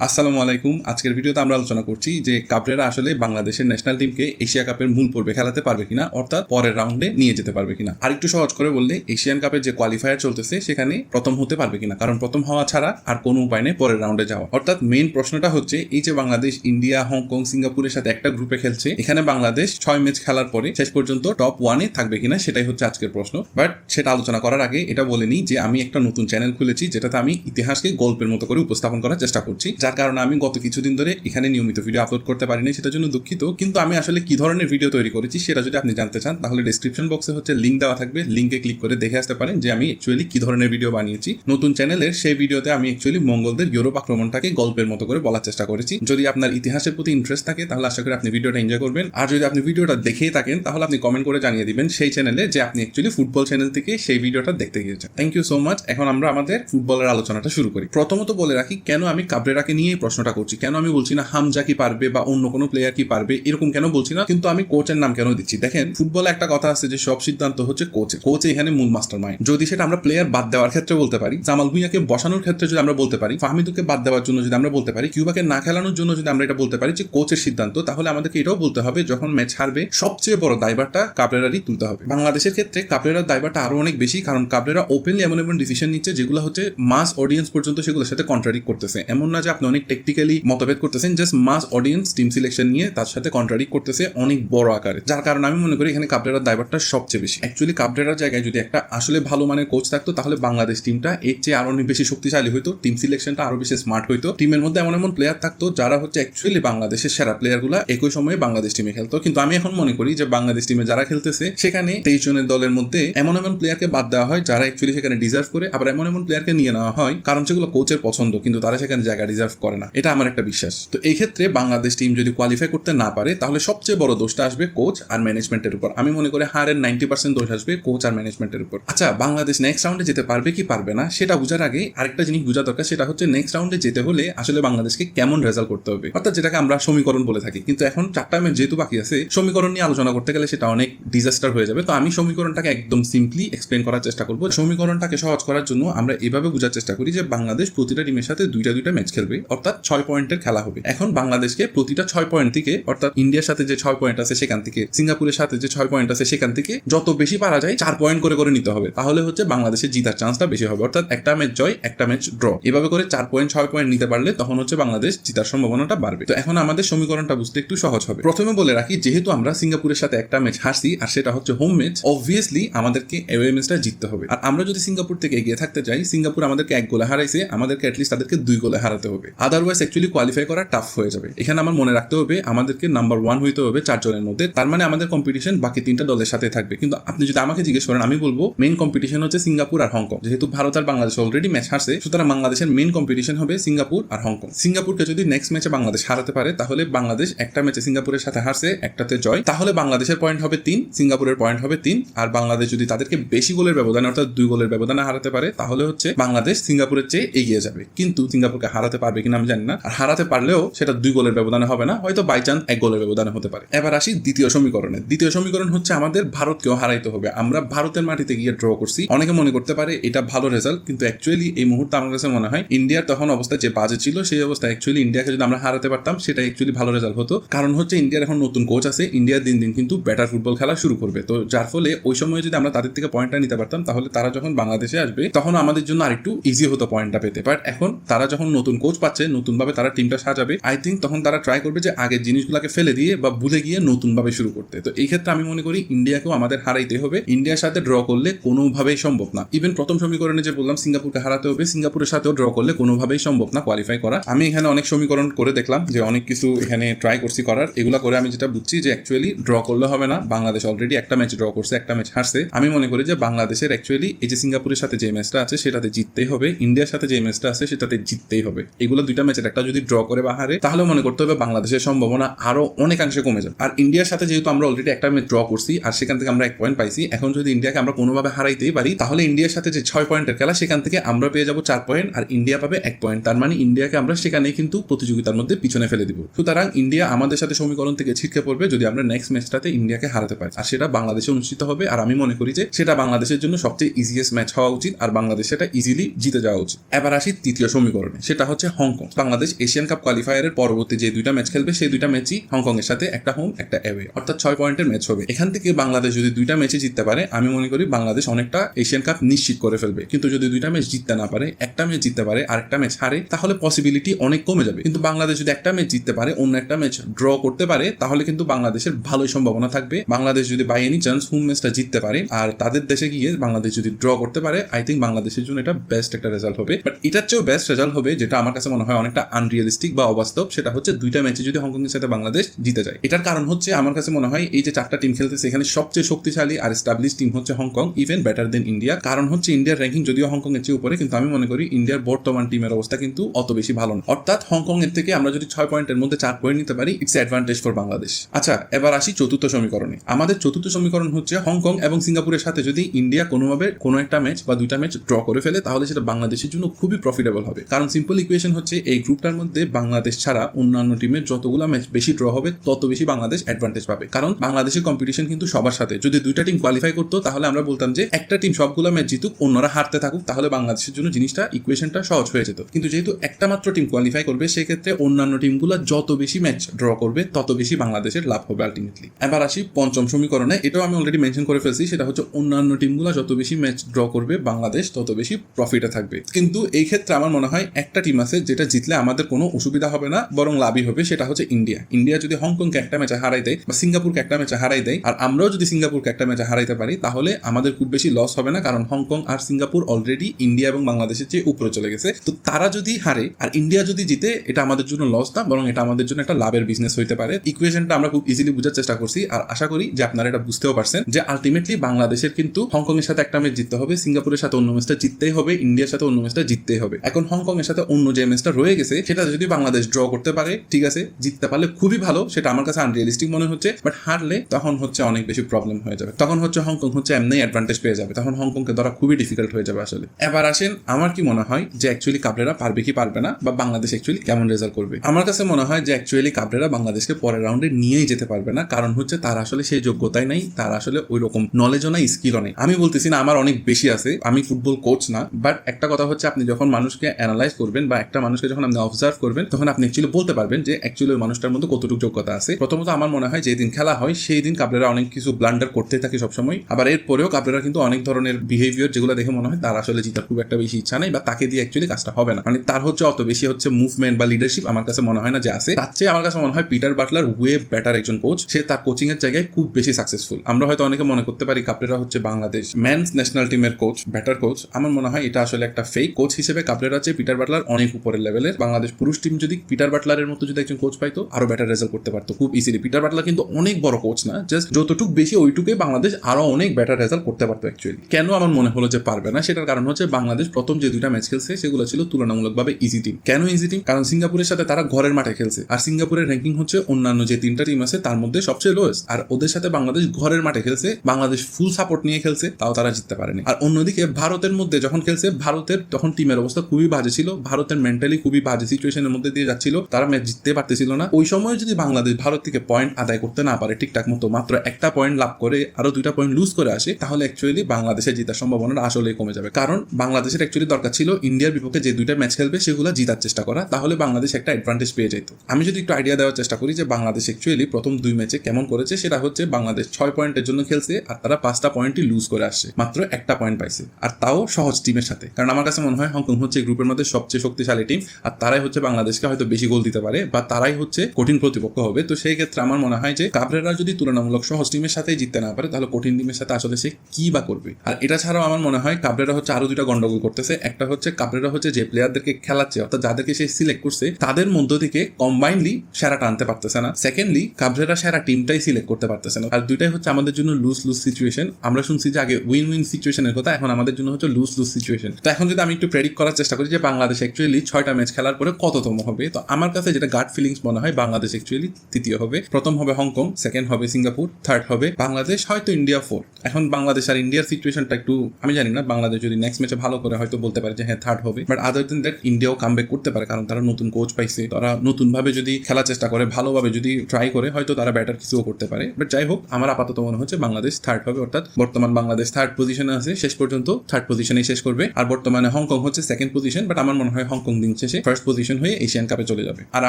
আসসালামু আলাইকুম। আজকের ভিডিওতে আমরা আলোচনা করছি যে কাবরেরা আসলে বাংলাদেশের ন্যাশনাল টিমকে এশিয়া কাপের মূল পর্বে খেলাতে পারবে কিনা, অর্থাৎ পরের রাউন্ডে নিয়ে যেতে পারবে কিনা। আর একটু সহজ করে বললে, এশিয়ান কাপের যে কোয়ালিফায়ার চলতেছে, সেখানে প্রথম হতে পারবে কিনা? কারণ প্রথম হওয়া ছাড়া আর কোনো উপায় নেই পরের রাউন্ডে যাওয়া। অর্থাৎ মেইন প্রশ্নটা হচ্ছে, এই যে বাংলাদেশ, ইন্ডিয়া, হংকং, সিঙ্গাপুরের সাথে একটা গ্রুপে খেলছে, এখানে বাংলাদেশ ছয় ম্যাচ খেলার পরে শেষ পর্যন্ত টপ ওয়ানে থাকবে কিনা, সেটাই হচ্ছে আজকের প্রশ্ন। বাট সেটা আলোচনা করার আগে এটা বলে নিই যে, আমি একটা নতুন চ্যানেল খুলেছি, যেটাতে আমি ইতিহাসকে গল্পের মতো করে উপস্থাপন করার চেষ্টা করছি। যার কারণে আমি গত কিছুদিন ধরে এখানে নিয়মিত ভিডিও আপলোড করতে পারিনি, সেটার জন্য দুঃখিত। কিন্তু আমি আসলে কি ধরনের ভিডিও তৈরি করেছি সেটা যদি আপনি জানতে চান, তাহলে ডিসক্রিপশন বক্সে হচ্ছে লিঙ্ক দেওয়া থাকবে। লিঙ্কে ক্লিক করে দেখে আসতে পারেন যে আমি অ্যাকচুয়ালি কি ধরনের ভিডিও বানিয়েছি। নতুন চ্যানেলের সেই ভিডিওতে আমি অ্যাকচুয়ালি মঙ্গলদের ইউরোপ আক্রমণটাকে গল্পের মতো করে বলার চেষ্টা করেছি। যদি আপনার ইতিহাসের প্রতি ইন্টারেস্ট থাকে, তাহলে আশা করি আপনি ভিডিওটা এনজয় করবেন। আর যদি আপনি ভিডিওটা দেখেই থাকেন, তাহলে আপনি কমেন্ট করে জানিয়ে দিবেন সেই চ্যানেলে যে আপনি অ্যাকচুয়ালি ফুটবল চ্যানেল থেকে সেই ভিডিওটা দেখতে গিয়েছেন। থ্যাংক ইউ সো মাচ এখন আমরা আমাদের ফুটবলের আলোচনাটা শুরু করি। প্রথমত বলে রাখি, কেন আমি কাবরেরাকে নিয়ে এই প্রশ্নটা করছি। কেন আমি বলছি না হামজা কি পারবে বা অন্য কোনো প্লেয়ার কি পারবে? এরকম কেন বলছি না? কিন্তু আমি কোচের নাম কেন দিচ্ছি? দেখেন ফুটবলে একটা কথা আছে যে সব সিদ্ধান্ত হচ্ছে কোচে কোচ এখানে মূল মাস্টার মাইন্ড যদি সেটা আমরা প্লেয়ার বাদ দেওয়ার ক্ষেত্রে বলতে পারি, জামাল ভুইয়াকে বসানোর ক্ষেত্রে যদি আমরা বলতে পারি, ফাহমিদুকে বাদ দেওয়ার জন্য যদি আমরা বলতে পারি, কিউবাকে না খেলানোর জন্য যদি আমরা এটা বলতে পারি যে কোচের সিদ্ধান্ত, তাহলে আমাদেরকে এটাও বলতে হবে যখন ম্যাচ হারবে, সবচেয়ে বড় দায়ভারটা কাবরেরারই তুলতে হবে। বাংলাদেশের ক্ষেত্রে কাবরেরার দায়ভারটা আরও অনেক বেশি, কারণ কাবরেরা ওপেনলি এমন এমন ডিসিশন নিচ্ছে যেগুলো হচ্ছে মাস অডিয়েন্স পর্যন্ত সেগুলোর সাথে কন্ট্রাডিক্ট করতেছে। এমন না যে আপনি অনেক টেকনিক্যালি মতভেদ করতেছেন just mass audience team selection নিয়ে তার সাথে কন্ট্রাডিক্ট করতেছে অনেক বড় আকারে। যার কারণে আমি মনে করি এখানে কাবরেরার দায়ভারটা সবচেয়ে বেশি। অ্যাকচুয়ালি কাবরেরার জায়গায় যদি একটা আসলে ভালো মানের কোচ থাকতো, তাহলে বাংলাদেশ টিমটা এর চেয়ে আরও অনেক বেশি শক্তিশালী হইতো টিম সিলেকশনটা আরও বেশি স্মার্ট হইতো। টিমের মধ্যে এমন এমন প্লেয়ার থাকতো, যারা হচ্ছে অ্যাকচুয়ালি বাংলাদেশের সেরা প্লেয়ারগুলো একই সময়ে বাংলাদেশ টিমে খেলতো। কিন্তু আমি এখন মনে করি যে বাংলাদেশ টিমে যারা খেলতেছে, সেখানে তেইশ জনের দলের মধ্যে এমন এমন প্লেয়ারকে বাদ দেওয়া হয়, যারা অ্যাকচুয়ালি সেখানে ডিজার্ভ করে, আবার এমন এমন প্লেয়ারকে নিয়ে নেওয়া হয়, কারণ সেগুলো কোচের পছন্দ, কিন্তু তারা সেখানে জায়গা ডিজার্ভ করে না। এটা আমার একটা বিশ্বাস। তো এই ক্ষেত্রে বাংলাদেশ টিম যদি কোয়ালিফাই করতে না পারে, তাহলে সবচেয়ে বড় দোষটা আসবে কোচ আর ম্যানেজমেন্টের উপর। আমি মনে করি হারের নাইনটি পার্সেন্ট দোষ আসবে কোচ আর ম্যানেজমেন্টের উপর। আচ্ছা বাংলাদেশ নেক্সট রাউন্ডে যেতে পারবে কি পারবে না, সেটা বোঝার আগে আরেকটা জিনিস বোঝা দরকার, সেটা হচ্ছে নেক্সট রাউন্ডে যেতে হলে আসলে বাংলাদেশকে কেমন রেজাল্ট করতে হবে। অর্থাৎ যেটাকে আমরা সমীকরণ বলে থাকি। কিন্তু এখন চারটা ম্যাচ যেহেতু বাকি আছে, সমীকরণ নিয়ে আলোচনা করতে গেলে সেটা অনেক ডিজাস্টার হয়ে যাবে। তো আমি সমীকরণটাকে একদম সিম্পলি এক্সপ্লেন করার চেষ্টা করব। সমীকরণটাকে সহজ করার জন্য আমরা এভাবে বোঝার চেষ্টা করি যে বাংলাদেশ প্রতিটা টিমের সাথে দুইটা দুইটা ম্যাচ খেলবে। অর্থাৎ ছয় পয়েন্টের খেলা হবে। এখন বাংলাদেশকে প্রতিটা ছয় পয়েন্ট থেকে, অর্থাৎ ইন্ডিয়ার সাথে যে ছয় পয়েন্ট আছে সেখান থেকে, সিঙ্গাপুরের সাথে যে ছয় পয়েন্ট আছে সেখান থেকে যত বেশি পারা যায় চার পয়েন্ট করে করে নিতে হবে। তাহলে হচ্ছে বাংলাদেশের জিতার চান্সটা বেশি হবে। অর্থাৎ একটা ম্যাচ জয়, একটা ম্যাচ ড্র। এভাবে করে চার পয়েন্ট, ছয় পয়েন্ট নিতে পারলে তখন হচ্ছে বাংলাদেশ জিতার সম্ভাবনাটা বাড়বে। তো এখন আমাদের সমীকরণটা বুঝতে একটু সহজ হবে। প্রথমে বলে রাখি, যেহেতু আমরা সিঙ্গাপুরের সাথে একটা ম্যাচ হারছি আর সেটা হচ্ছে হোম ম্যাচ অবভিয়াসলি আমাদেরকে অ্যাওয়ে ম্যাচটা জিততে হবে। আর আমরা যদি সিঙ্গাপুর থেকে এগিয়ে থাকতে চাই সিঙ্গাপুর আমাদেরকে এক গোলে হারাইছে, আমাদেরকে অ্যাটলিস্ট তাদেরকে দুই গোলে হারাতে হবে। আদারওয়াইজ অ্যাকচুয়ালি কোয়ালিফাই করা টাফ হয়ে যাবে। এখানে আমার মনে রাখতে হবে, আমাদেরকে নাম্বার ওয়ান হইতে হবে চারজনের মধ্যে। তার মানে আমাদের কম্পিটিশন বাকি তিনটা দলের সাথে থাকবে। কিন্তু আপনি যদি আমাকে জিজ্ঞেস করেন, আমি বলব মেইন কম্পিটিশন হচ্ছে সিঙ্গাপুর আর হংকং। যেহেতু ভারত আর বাংলাদেশ অলরেডি ম্যাচ হারছে, সুতরাং বাংলাদেশের মেইন কম্পিটিশন হবে সিঙ্গাপুর আর হংকং। সিঙ্গাপুরকে যদি নেক্সট ম্যাচে বাংলাদেশ হারাতে পারে, তাহলে বাংলাদেশ একটা ম্যাচে সিঙ্গাপুরের সাথে হারছে, একটাতে জয়। তাহলে বাংলাদেশের পয়েন্ট হবে তিন, সিঙ্গাপুরের পয়েন্ট হবে তিন। আর বাংলাদেশ যদি তাদেরকে বেশি গোলের ব্যবধান, অর্থাৎ দুই গোলের ব্যবধানে হারাতে পারে, তাহলে হচ্ছে বাংলাদেশ সিঙ্গাপুরের চেয়ে এগিয়ে যাবে। কিন্তু সিঙ্গাপুরকে হারাতে পারবে কিনা আমি জানি না। আর হারাতে পারলেও সেটা দুই গোলের ব্যবধানে হবে না, হয়তো বাই চান্স এক গোলের ব্যবধানে হতে পারে। এবার আসি দ্বিতীয় সমীকরণে। দ্বিতীয় সমীকরণ হচ্ছে আমাদের ভারতকেও হারাইতে হবে। আমরা ভারতের মাটিতে গিয়ে ড্র করছি। অনেকে মনে করতে পারে এটা ভালো রেজাল্ট কিন্তু অ্যাকচুয়ালি এই মুহূর্তে আমার কাছে মনে হয় ইন্ডিয়ার তখন অবস্থা যে বাজে ছিল, সেই অবস্থা অ্যাকচুয়ালি ইন্ডিয়াকে যদি আমরা হারাতে পারতাম, সেটা অ্যাকচুয়ালি ভালো রেজাল্ট হতো। কারণ হচ্ছে ইন্ডিয়ার এখন নতুন কোচ আছে। ইন্ডিয়া দিন দিন কিন্তু ব্যাটার ফুটবল খেলা শুরু করবে। তো যার ফলে ওই সময় যদি আমরা তাদের থেকে পয়েন্টটা নিতে পারতাম, তাহলে তারা যখন বাংলাদেশে আসবে, তখন আমাদের জন্য আরেকটু ইজি হতো পয়েন্টটা পেতে। বাট এখন তারা যখন নতুন কোচ পাচ্ছে নতুনভাবে তারা টিমটা সাজাবে। আই থিঙ্ক তখন তারা ট্রাই করবে যে আগের জিনিসগুলোকে ফেলে দিয়ে বা ভুলে গিয়ে নতুনভাবে শুরু করতে। তো এই ক্ষেত্রে আমি মনে করি ইন্ডিয়াকেও আমাদের হারাইতে হবে। ইন্ডিয়ার সাথে ড্র করলে কোনোভাবেই সম্ভব না। ইভেন প্রথম সমীকরণে যে বললাম, সিঙ্গাপুরকে হারাতে হবে। সিঙ্গাপুরের সাথেও ড্র করলে কোনোভাবেই সম্ভব না কোয়ালিফাই করা। আমি এখানে অনেক সমীকরণ করে দেখলাম যে অনেক কিছু এখানে ট্রাই করছি করার। এগুলো করে আমি যেটা বুঝছি যে অ্যাকচুয়ালি ড্র করলে হবে না। বাংলাদেশ অলরেডি একটা ম্যাচ ড্র করছে, একটা ম্যাচ হারছে। আমি মনে করি যে বাংলাদেশের অ্যাকচুয়ালি এই যে সিঙ্গাপুরের সাথে যে ম্যাচটা আছে, সেটাতে জিততেই হবে। ইন্ডিয়ার সাথে যে ম্যাচটা আছে, সেটাতে জিততেই হবে। এগুলো দুইটা ম্যাচের একটা যদি ড্র করে বা হারে তাহলে মনে করতে হবে বাংলাদেশের সম্ভাবনা আরও অনেকাংশে কমে যাবে। আর ইন্ডিয়ার সাথে যেহেতু আমরা অলরেডি একটা ম্যাচ ড্র করছি, আর সেখান থেকে আমরা এক পয়েন্ট পাইছি, এখন যদি ইন্ডিয়াকে আমরা কোনোভাবে হারাইতেই পারি, তাহলে ইন্ডিয়ার সাথে যে ছয় পয়েন্টের খেলা, সেখান থেকে আমরা পেয়ে যাব চার পয়েন্ট আর ইন্ডিয়া পাবে এক পয়েন্ট তার মানে ইন্ডিয়াকে আমরা সেখানে কিন্তু প্রতিযোগিতার মধ্যে পিছনে ফেলে দিব। সুতরাং ইন্ডিয়া আমাদের সাথে সমীকরণ থেকে ছিটকে পড়বে যদি আমরা নেক্সট ম্যাচটাতে ইন্ডিয়াকে হারাতে পারি। আর সেটা বাংলাদেশে অনুষ্ঠিত হবে, আর আমি মনে করি যে সেটা বাংলাদেশের জন্য সবচেয়ে ইজিয়েস্ট ম্যাচ হওয়া উচিত, আর বাংলাদেশ সেটা ইজিলি জিতে যাওয়া উচিত। এবার আসি তৃতীয় সমীকরণে, সেটা হচ্ছে Hong Kong. Bangladesh Asian cup কোয়ালিফায়ারের পরবর্তী যে দুইটা ম্যাচ খেলবে, সেই দুইটা ম্যাচই হংকং এর সাথে একটা হোম একটা অ্যাওয়ে অর্থাৎ ছয় পয়েন্টের ম্যাচ হবে। এখান থেকে বাংলাদেশ যদি দুইটা ম্যাচে জিততে পারে, আমি মনে করি বাংলাদেশ অনেকটা এশিয়ান কাপ নিশ্চিত করে ফেলবে। কিন্তু যদি দুইটা ম্যাচ জিততে না পারে, একটা ম্যাচ জিততে পারে আর একটা ম্যাচ হারে, তাহলে পসিবিলিটি অনেক কমে যাবে। কিন্তু বাংলাদেশ যদি একটা ম্যাচ জিততে পারে, অন্য একটা ম্যাচ ড্র করতে পারে, তাহলে কিন্তু বাংলাদেশের ভালোই সম্ভাবনা থাকবে। বাংলাদেশ যদি বাই এনি চান্স হোম ম্যাচটা জিততে পারে, আর তাদের দেশে গিয়ে বাংলাদেশ যদি ড্র করতে পারে আই থিঙ্ক বাংলাদেশের জন্য এটা বেস্ট একটা রেজাল্ট হবে। বাট এটার চেয়েও বেস্ট রেজাল্ট হবে, যেটা আমার কাছে মনে হয় অনেকটা আনরিয়ালিস্টিক বা অবাস্তব, সেটা হচ্ছে দুইটা ম্যাচে যদি হংকংয়ের সাথে বাংলাদেশ জিতে যায়। এটার কারণ হচ্ছে, আমার কাছে মনে হয় এই যে চারটা টিম খেলতেছে, এখানে সবচেয়ে শক্তিশালী আর স্টাবলিশ টিম হচ্ছে Hong Kong even better than India কারণ হচ্ছে ইন্ডিয়ার র্যাঙ্কিং যদিও হংকং এর চেয়ে উপরে, কিন্তু আমি মনে করি ইন্ডিয়ার বর্তমান টিমের অবস্থা কিন্তু অত বেশি ভালো না। অর্থাৎ হংকং এর থেকে আমরা যদি ছয় পয়েন্টের মধ্যে চার পয়েন্ট নিতে পারি ইটস অ্যাডভান্টেজ ফর বাংলাদেশ। আচ্ছা এবার আসি চতুর্থ সমীকরণে। আমাদের চতুর্থ সমীকরণ হচ্ছে হংকং এবং সিঙ্গাপুরের সাথে যদি ইন্ডিয়া কোনোভাবে কোনো একটা ম্যাচ বা দুইটা ম্যাচ ড্র করে ফেলে, তাহলে সেটা বাংলাদেশের জন্য খুবই প্রফিটেবল হবে। কারণ সিম্পল ইকুয়েশন হচ্ছে এই গ্রুপটার মধ্যে বাংলাদেশ ছাড়া অন্যান্য টিমের যতগুলো ম্যাচ বেশি ড্র হবে, তত বেশি বাংলাদেশ অ্যাডভান্টেজ পাবে। কারণ বাংলাদেশের কম্পিটিশন কিন্তু সবার সাথে। যদি দুইটা টিম কোয়ালিফাই করতো, তাহলে আমরা বলতাম যে একটা টিম সবগুলো ম্যাচ জিতুক, অন্যরা হারতে থাকুক, তাহলে বাংলাদেশের জন্য জিনিসটা ইকুয়েশনটা সহজ হয়ে যেত। কিন্তু যেহেতু একটা মাত্র টিম কোয়ালিফাই করবে, সেক্ষেত্রে অন্যান্য টিমগুলো যত বেশি ম্যাচ ড্র করবে, তত বেশি বাংলাদেশের লাভ হবে আলটিমেটলি এবার আসি পঞ্চম সমীকরণে। এটাও আমি অলরেডি মেনশন করে ফেলছি, সেটা হচ্ছে অন্যান্য টিমগুলো যত বেশি ম্যাচ ড্র করবে, বাংলাদেশ তত বেশি প্রফিটে থাকবে। কিন্তু এই ক্ষেত্রে আমার মনে হয় একটা টিম আছে যেটা জিতলে আমাদের কোনো অসুবিধা হবে না, বরং লাভই হবে সেটা হচ্ছে ইন্ডিয়া। ইন্ডিয়া যদি হংকংকে একটা ম্যাচে হারাই দেয় বা সিঙ্গাপুরকে একটা ম্যাচে হারাই দেয়, আর আমরাও যদি সিঙ্গাপুরকে একটা ম্যাচে হারাইতে পারি, তাহলে আমাদের খুব বেশি লস হবে না, কারণ হংকং আর সিঙ্গাপুর অলরেডি ইন্ডিয়া এবং বাংলাদেশের চেয়ে উপরে চলে গেছে। তো তারা যদি হারে, আর ইন্ডিয়া যদি জিতে, এটা আমাদের জন্য লস না, বরং এটা আমাদের জন্য একটা লাভের বিজনেস হইতে পারে। ইকুয়েশনটা আমরা খুব ইজিলি বোঝার চেষ্টা করছি, আর আশা করি যে আপনারা এটা বুঝতেও পারছেন যে আলটিমেটলি বাংলাদেশের কিন্তু হংকং এর সাথে একটা ম্যাচ জিততে হবে, সিঙ্গাপুরের সাথে অন্য ম্যাচটা জিততেই হবে, ইন্ডিয়ার সাথে অন্য ম্যাচটা জিততেই হবে। এখন হংকং এর সাথে অন্য যে ম্যাচটা রয়ে গেছে, সেটা যদি বাংলাদেশ ড্র করতে পারে, ঠিক আছে, জিততে পারলে খুবই ভালো, সেটা আমার কাছে আনরিয়ালিস্টিক মনে হচ্ছে বাট হারলে তখন হচ্ছে অনেক বেশি প্রবলেম হয়ে যাবে। তখন হচ্ছে হংকং হচ্ছে এমনি অ্যাডভান্টেজ পেয়ে যাবে, তখন হংকংকে ধরা খুবই ডিফিকাল্ট হয়ে যাবে আসলে। এবার আসেন, আমার কি মনে হয় যে অ্যাকচুয়ালি কাবরেরা পারবে কি পারবে না, বা বাংলাদেশ অ্যাকচুয়ালি কেমন রেজাল্ট করবে? আমার কাছে মনে হয় যে অ্যাকচুয়ালি কাবরেরা বাংলাদেশকে পরের রাউন্ডে নিয়েই যেতে পারবে না, কারণ হচ্ছে তার আসলে সেই যোগ্যতাই নাই, তার আসলে ওই রকম নলেজও নাই স্কিলও নেই। আমি বলতেছি না, আমার অনেক বেশি আছে, আমি ফুটবল কোচ না বাট একটা কথা হচ্ছে আপনি যখন মানুষকে অ্যানালাইজ করবেন, বা একটা মানুষকে যখন আপনি অবজার্ভ করবেন, তখন আপনি অ্যাকচুয়ালি বলতে পারবেন যে অ্যাকচুয়ালি ওই মানুষটার মধ্যে কতটুকু যোগ্যতা আছে। প্রথমত আমার মনে হয় যেদিন খেলা হয় সেই দিন কাবরেরা অনেক কিছু ব্লান্ডার করতে থাকে সবসময়। আবার এরপরেও কাবরেরা কিন্তু অনেক ধরনের বিহেভিয়ার যেগুলো দেখে মনে হয় তার আসলে জিতার খুব একটা বেশি ইচ্ছা নেই বা তাকে দিয়ে অ্যাকচুয়ালি কাজটা হবে না। মানে তার হচ্ছে অত বেশি হচ্ছে মুভমেন্ট বা লিডারশিপ আমার কাছে মনে হয় না যে আছে। তার চেয়ে আমার কাছে মনে হয় পিটার বাটলার ওয়ে বেটার একজন কোচ সে তার কোচিং এর জায়গায় খুব বেশি সাকসেসফুল আমরা হয়তো অনেকে মনে করতে পারি কাপড়েরা হচ্ছে বাংলাদেশ ম্যানস ন্যাশনাল টিমের কোচ বেটার কোচ আমার মনে হয় এটা আসলে একটা ফেক কোচ হিসেবে কাপড়েরা চেয়ে পিটার বাটলার অনেক উপরের লেভেলের বাংলাদেশ পুরুষ টিম যদি পিটার বাটলারের মতো যদি একজন কোচ পাইতো, আরও বেটার রেজাল্ট করতে পারতো। খুব ইজিলি পিটার বাটলার কিন্তু অনেক বড় কোচ না জাস্ট যতটুকু বেশি ওইটুকুই বাংলাদেশ আরও অনেক বেটার রেজাল্ট করতে পারতো অ্যাকচুয়ালি কেন আমার মনে হলো যে পারবে না? সেটার কারণ হচ্ছে বাংলাদেশ প্রথম যে দুইটা ম্যাচ খেলছে, সেগুলো ছিল তুলনামূলকভাবে ইজি টিম কেন ইজি টিম কারণ সিঙ্গাপুরের সাথে তারা ঘরের মাঠে খেলছে। আর সিঙ্গাপুরের র্যাঙ্কিং হচ্ছে অন্যান্য যে তিনটা টিম আছে, তার মধ্যে সবচেয়ে লোয়েস্ট আর ওদের সাথে বাংলাদেশ ঘরের মাঠে খেলছে, বাংলাদেশ ফুল সাপোর্ট নিয়ে খেলছে, তাও তারা জিততে পারেনি। আর অন্যদিকে ভারতের মধ্যে যখন খেলছে, ভারতের তখন টিমের অবস্থা খুবই বাজে ছিল। ভারতের মেন্টালি খুবই বাজে সিচুয়েশনের মধ্যে দিয়ে যাচ্ছিল, তারা ম্যাচ জিততে পারতেছিল না। ওই সময় যদি বাংলাদেশ ভারত থেকে পয়েন্ট আদায় করতে না পারে ঠিকঠাক মতো, মাত্র একটা পয়েন্ট লাভ করে, আরও দুইটা পয়েন্ট লুজ করে আসে, তাহলে অ্যাকচুয়ালি বাংলাদেশের জেতার সম্ভাবনা আসলে কমে যাবে। কারণ বাংলাদেশের অ্যাকচুয়ালি দরকার ছিল ইন্ডিয়ার বিপক্ষে যে দুইটা ম্যাচ খেলবে, সেগুলো জিতার চেষ্টা করা, তাহলে বাংলাদেশ একটা অ্যাডভান্টেজ পেয়ে যেত। আমি যদি একটু আইডিয়া দেওয়ার চেষ্টা করি যে বাংলাদেশ অ্যাকচুয়ালি প্রথম দুই ম্যাচে কেমন করেছে, সেটা হচ্ছে বাংলাদেশ ছয় পয়েন্টের জন্য খেলছে, আর তারা পাঁচটা পয়েন্টই লুজ করে আসছে, মাত্র একটা পয়েন্ট পাইছে। আর তাও সহজ টিমের সাথে। কারণ আমার কাছে মনে হয়, হংকং হচ্ছে গ্রুপের মধ্যে সবচেয়ে শক্তিশালী আর তারাই হচ্ছে বাংলাদেশকে হয়তো বেশি গোল দিতে পারে, বা তারাই হচ্ছে কঠিন প্রতিপক্ষ হবে। তো সেই ক্ষেত্রে আমার মনে হয় যে কাবরেরা যদি তুলনামূলক সহজ টিমের সাথে জিততে না পারে, তাহলে কঠিন টিমের সাথে আসলে সে কি বা করবে? আর এটা ছাড়াও আমার মনে হয় কাবরেরা হচ্ছে আরও দুইটা গন্ডগোল করতেছে। একটা হচ্ছে কাবরেরা হচ্ছে যে প্লেয়ারদেরকে খেলাচ্ছে, অর্থাৎ যাদেরকে সে সিলেক্ট করছে, তাদের মধ্য থেকে কম্বাইনলি সেরাটা আনতে পারতেছে না। সেকেন্ডলি কাবরেরা সেরা টিমটাই সিলেক্ট করতে পারতেছে না। আর দুইটাই হচ্ছে আমাদের জন্য লুজ লুজ সিচুয়েশন আমরা শুনছি যে আগে উইন উইন সিচুয়েশনের কথা, এখন আমাদের জন্য হচ্ছে লুজ লুজ সিচুয়েশন তো এখন যদি আমি একটু প্রেডিক্ট করার চেষ্টা করি যে বাংলাদেশ অ্যাকচুয়ালি ছয়টা ম্যাচ খেলার পরে কততম হবে? তো আমার কাছে যেটা গার্ড ফিলিংস মনে হয়, বাংলাদেশ অ্যাকচুয়ালি তৃতীয় হবে। প্রথম হবে হংকং সেকেন্ড হবে সিঙ্গাপুর থার্ড হবে বাংলাদেশ, হয়তো ইন্ডিয়া ফোর এখন বাংলাদেশ আর ইন্ডিয়ার সিচুয়েশনটা একটু, আমি জানি না, বাংলাদেশ যদি নেক্সট ম্যাচে ভালো করে হয়তো বলতে পারে যে হ্যাঁ থার্ড হবে। বাট আদার দেন দ্যাট ইন্ডিয়াও কামব্যাক করতে পারে, কারণ তারা নতুন কোচ পাইছে। তারা নতুন ভাবে যদি খেলার চেষ্টা করে, ভালোভাবে যদি ট্রাই করে, হয়তো তারা ব্যাটার কিছুও করতে পারে। বাট যাই হোক, আমার আপাতত মনে হচ্ছে বাংলাদেশ থার্ড হবে, অর্থাৎ বর্তমান বাংলাদেশ থার্ড পজিশনে আছে, শেষ পর্যন্ত থার্ড পজিশনে শেষ করবে। আর বর্তমানে হংকং হচ্ছে সেকেন্ড পজিশন বাট আমার মনে হয় হংকং দিন শেষে ফার্স্ট পজিশন হয়ে এশিয়ান কাপে চলে যাবে। আর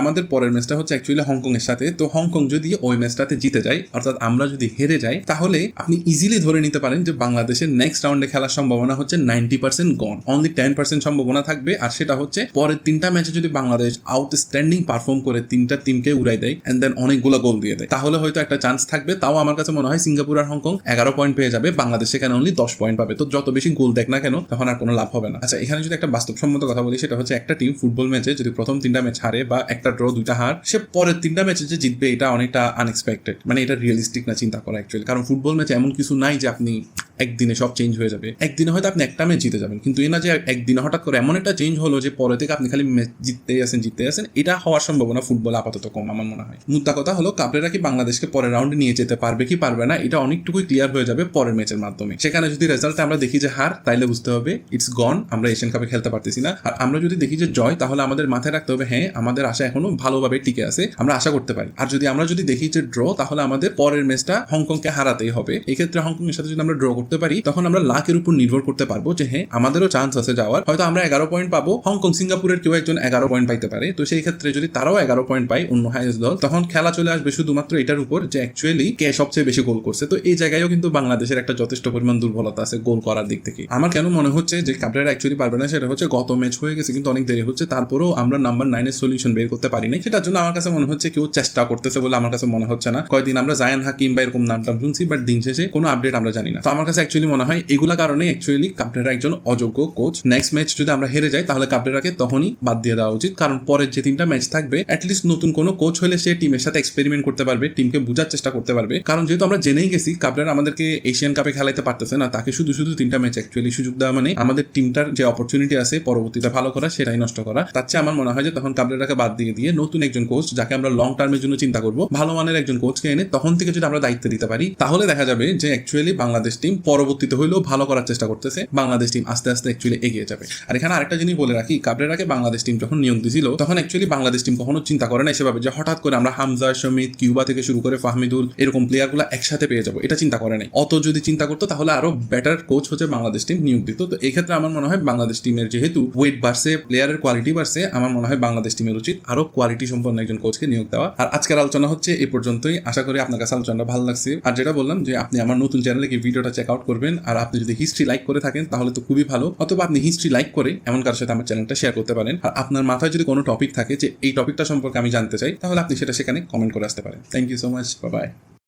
আমাদের পরের ম্যাচটা হচ্ছে অ্যাকচুয়ালি হংকং এর সাথে। তো হংকং যদি ওই ম্যাচটাতে জিতে যায়, অর্থাৎ আমরা যদি হেরে যাই, তাহলে আপনি ইজিলি ধরে নিতে পারেন যে বাংলাদেশের নেক্সট রাউন্ডে খেলার সম্ভাবনা হচ্ছে ninety percent gone only ten percent সম্ভাবনা থাকবে। আর সেটা হচ্ছে পরের তিনটা ম্যাচে যদি বাংলাদেশ আউটস্ট্যান্ডিং পারফর্ম করে তিনটা টিমকে উড়াই দেয় অ্যান্ড দেন অনেকগুলো গোল দিয়ে দেয়, তাহলে হয়তো একটা চান্স থাকবে। তাও আমার কাছে মনে হয় সিঙ্গাপুর আর হংকং এগারো পয়েন্ট পেয়ে যাবে। বাংলাদেশ সেখানে অনলি দশ পয়েন্ট পাবে। তো যত বেশি গোল দেখ না কেন, তখন আর কোনো লাভ হবে না। আচ্ছা এখানে যদি একটা বাস্তবসম্মত কথা বলি, সেটা হচ্ছে একটা টিম ফুটবল ম্যাচে যদি প্রথম তিনটা ম্যাচ হারে বা একটা ড্র, দুইটা হার, সে পরের তিনটা ম্যাচে যে জিতবে, এটা অনেকটা আনএক্সপেক্টেড মানে এটা রিয়েলিস্টিক না চিন্তা করা অ্যাকচুয়ালি কারণ ফুটবল ম্যাচে এমন কিছু নাই যে আপনি একদিনে সব চেঞ্জ হয়ে যাবে। একদিনে হয়তো আপনি একটা ম্যাচ জিতে যাবেন, কিন্তু এ না যে একদিনে হঠাৎ করে এমন একটা চেঞ্জ হলো যে পরে থেকে আপনি খালি ম্যাচ জিততেই আসেন জিততে আসেন, এটা হওয়ার সম্ভাবনা ফুটবল আপাতত কম আমার মনে হয়। মুদ্রা কথা হলো, কাপড়েরা কি বাংলাদেশকে পরের রাউন্ডে নিয়ে যেতে পারবে কি পারবে না, এটা অনেকটুকুই ক্লিয়ার হয়ে যাবে পরের ম্যাচের মাধ্যমে। সেখানে যদি রেজাল্টে আমরা দেখি যে হার, তাইলে বুঝতে হবে ইটস গন আমরা এশিয়ান কাপে খেলতে পারতেছি না। আর আমরা যদি দেখি যে জয়, তাহলে আমাদের মাথায় রাখতে হবে হ্যাঁ আমাদের আশা এখনও ভালোভাবে টিকে আছে, আমরা আশা করতে পারি। আর যদি আমরা যদি দেখি যে ড্র তাহলে আমাদের পরের ম্যাচটা হংকংকে হারাতেই হবে। এক্ষেত্রে ক্ষেত্রে হংকং এর সাথে যদি আমরা ড্র করতে পারি, তখন আমরা লাখের উপর নির্ভর করতে পারব যে হ্যাঁ আমাদেরও চান্স আছে যাওয়ার। হয়তো আমরা এগারো পয়েন্ট পাবো, হংকং, সিঙ্গাপুরের কেউ একজন এগারো পয়েন্ট পাইতে পারে। তো সেই ক্ষেত্রে যদি তারাও এগারো পয়েন্ট পায় অন্য হাইয়েস্ট দল, তখন খেলা চলে আসবে শুধুমাত্র এটার উপর যে অ্যাকচুয়ালি কে সবচেয়ে বেশি গোল করছে। তো এই জায়গায়ও কিন্তু বাংলাদেশের একটা যথেষ্ট পরিমাণ দুর্বলতা আছে গোল করার দিক থেকে। আমার কেন মনে হচ্ছে যে কাপড়েরা অ্যাকচুয়ালি পারবে না সেটা হচ্ছে গত ম্যাচ হয়ে গেছে, কিন্তু অনেক দেরি হচ্ছে। তারপরেও আমরা নাম্বার নাইনের সলিউশন বের করতে পারি নাই। সেটার জন্য আমার কাছে মনে হচ্ছে কেউ চেষ্টা করতেছে বলে আমার কাছে মনে হচ্ছে না। কয়েকদিন আমরা জায়ান হাকিম বা এরকম নাম টাম শুনছি বাট দিন শেষে কোনো আপডেট আমরা জানি না। তো আমার কাছে অ্যাকচুয়ালি মনে হয় এগুলা কারণে অ্যাকচুয়ালি কাপড়েরা একজন অযোগ্য কোচ নেক্সট ম্যাচ যদি আমরা হেরে যাই, তাহলে কাপড়েরাকে তখনই বাদ দিয়ে দেওয়া উচিত। কারণ পরের যে তিনটা ম্যাচ থাকবে অ্যাটলিস্ট নতুন কোনো কোচ হলে সে টিমের সাথে এক্সপেরিমেন্ট করতে পারবে টিমকে বোঝার চেষ্টা করতে পারবে। কারণ যেহেতু আমরা জেনেই গেছি কাপড়েরা আমাদেরকে এশিয়ান কাপে খেলাইতে পারতেছে না, তাকে শুধু শুধু তিনটা ম্যাচ অ্যাকচুয়ালি সুযোগ দেওয়া মানে আমাদের টিমটার যে অপরচুনিটি আছে পরবর্তীতে ভালো করা, সেটাই নষ্ট করা। তার চেয়ে আমার মনে হয় যে তখন কাবরেরাকে বাদ দিয়ে দিয়ে নতুন একজন কোচ যাকে আমরা লং টার্মের জন্য চিন্তা করব, ভালো মানের একজন কোচকে এনে তখন থেকে যদি আমরা দায়িত্ব দিতে পারি, তাহলে দেখা যাবে যে অ্যাকচুয়ালি বাংলাদেশ টিম পরবর্তীতে হইলেও ভালো করার চেষ্টা করতেছে, বাংলাদেশ টিম আস্তে আস্তে অ্যাকচুয়ালি এগিয়ে যাবে। আর এখানে আরেকটা জিনিস বলে রাখি কাবরেরাকে বাংলাদেশ টিম যখন নিয়োগ দিছিল, তখন অ্যাকচুয়ালি বাংলাদেশ টিম কখনো চিন্তা করে না সেভাবে যে হঠাৎ করে আমরা হামজা, সমিত, কিউবা থেকে শুরু করে ফাহমিদুল, এরকম প্লেয়ারগুলো একসাথে পেয়ে যাব, এটা চিন্তা করে নাই। অত যদি চিন্তা করতো, তাহলে আরও বেটার কোচ হচ্ছে বাংলাদেশ টিম নিয়োগ দিত। তো এই ক্ষেত্রে আমার মনে হয় বাংলাদেশ টিমের যেহেতু ওয়েট বাড়ছে প্লেয়ারের কোয়ালিটি বাড়ছে, আমার মনে হয় বাংলাদেশ টিমের উচিত আরও কোয়ালিটি সম্পন্ন একজন কোচকে নিয়োগ দেওয়া। আর আজকের আলোচনা হচ্ছে এই পর্যন্তই। আশা করি আপনার কাছে আলোচনাটা ভালো লাগছে। আর যেটা বললাম যে আপনি আমার নতুন চ্যানেলে কি ভিডিওটা চেক আউট করবেন। আর আপনি যদি হিস্ট্রি লাইক করে থাকেন, তাহলে তো খুবই ভালো। অথবা আপনি হিস্ট্রি লাইক করে এমন কারোর সাথে আমার চ্যানেলটা শেয়ার করতে পারেন। আর আপনার মাথায় যদি কোনো টপিক থাকে যে এই টপিকটা সম্পর্কে আমি জানতে চাই, তাহলে আপনি সেটা সেখানে কমেন্ট করে আসতে পারেন। Thank you so much bye